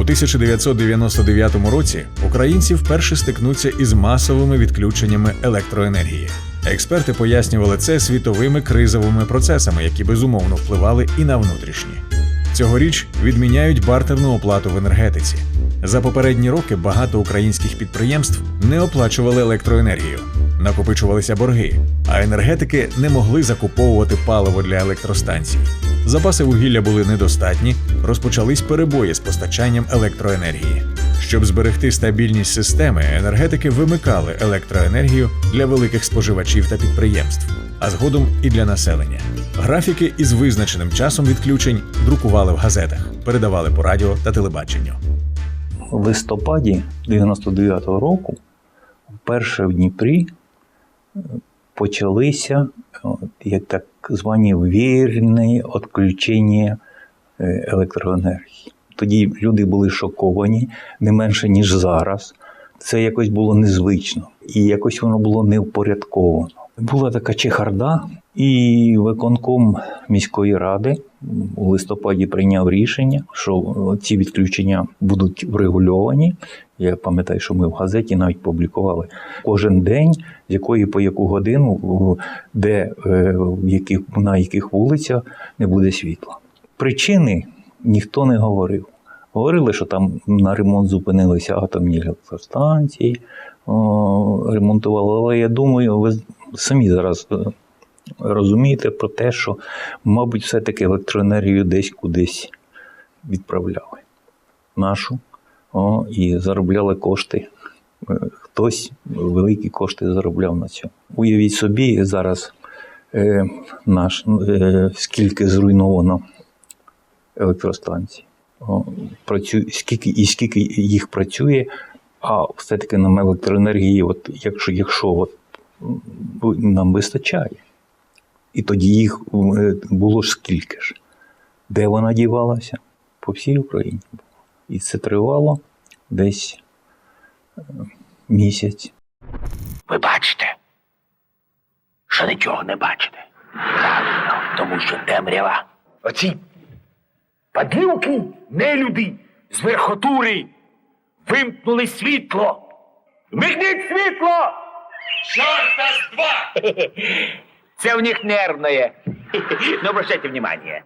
У 1999 році українці вперше стикнуться із масовими відключеннями електроенергії. Експерти пояснювали це світовими кризовими процесами, які безумовно впливали і на внутрішні. Цьогоріч відміняють бартерну оплату в енергетиці. За попередні роки багато українських підприємств не оплачували електроенергію, накопичувалися борги, а енергетики не могли закуповувати паливо для електростанцій. Запаси вугілля були недостатні, розпочались перебої з постачанням електроенергії. Щоб зберегти стабільність системи, енергетики вимикали електроенергію для великих споживачів та підприємств, а згодом і для населення. Графіки із визначеним часом відключень друкували в газетах, передавали по радіо та телебаченню. В листопаді 99-го року вперше в Дніпрі почалися як так звані вірні відключення е, електроенергії. Тоді люди були шоковані не менше, ніж зараз. Це якось було незвично і якось воно було невпорядковано. Була така чехарда, і виконком міської ради у листопаді прийняв рішення, що ці відключення будуть врегульовані. Я пам'ятаю, що ми в газеті навіть публікували кожен день, з якої по яку годину, де е, яких, на яких вулицях не буде світла. Причини ніхто не говорив. Говорили, що там на ремонт зупинилися атомні електростанції, ремонтували. Але я думаю, ви самі зараз е, розумієте про те, що, мабуть, все-таки електроенергію десь кудись відправляли. Нашу о, і заробляли кошти. Е, Хтось великі кошти заробляв на цьому. Уявіть собі, зараз е, наш, е, скільки зруйновано електростанцій. О, скільки, і скільки їх працює, а все-таки нам електроенергії, от, якщо, якщо от, нам вистачає. І тоді їх е, було ж скільки ж. Де вона дівалася? По всій Україні. І це тривало десь е, місяць. Ви бачите, що нічого не бачите. Правильно, тому що темрява. Оці падлюки, нелюди з верхотури вимкнули світло. Вмикніть світло! Чорта з два! Це у них нервне. Ну, обращайте внимание.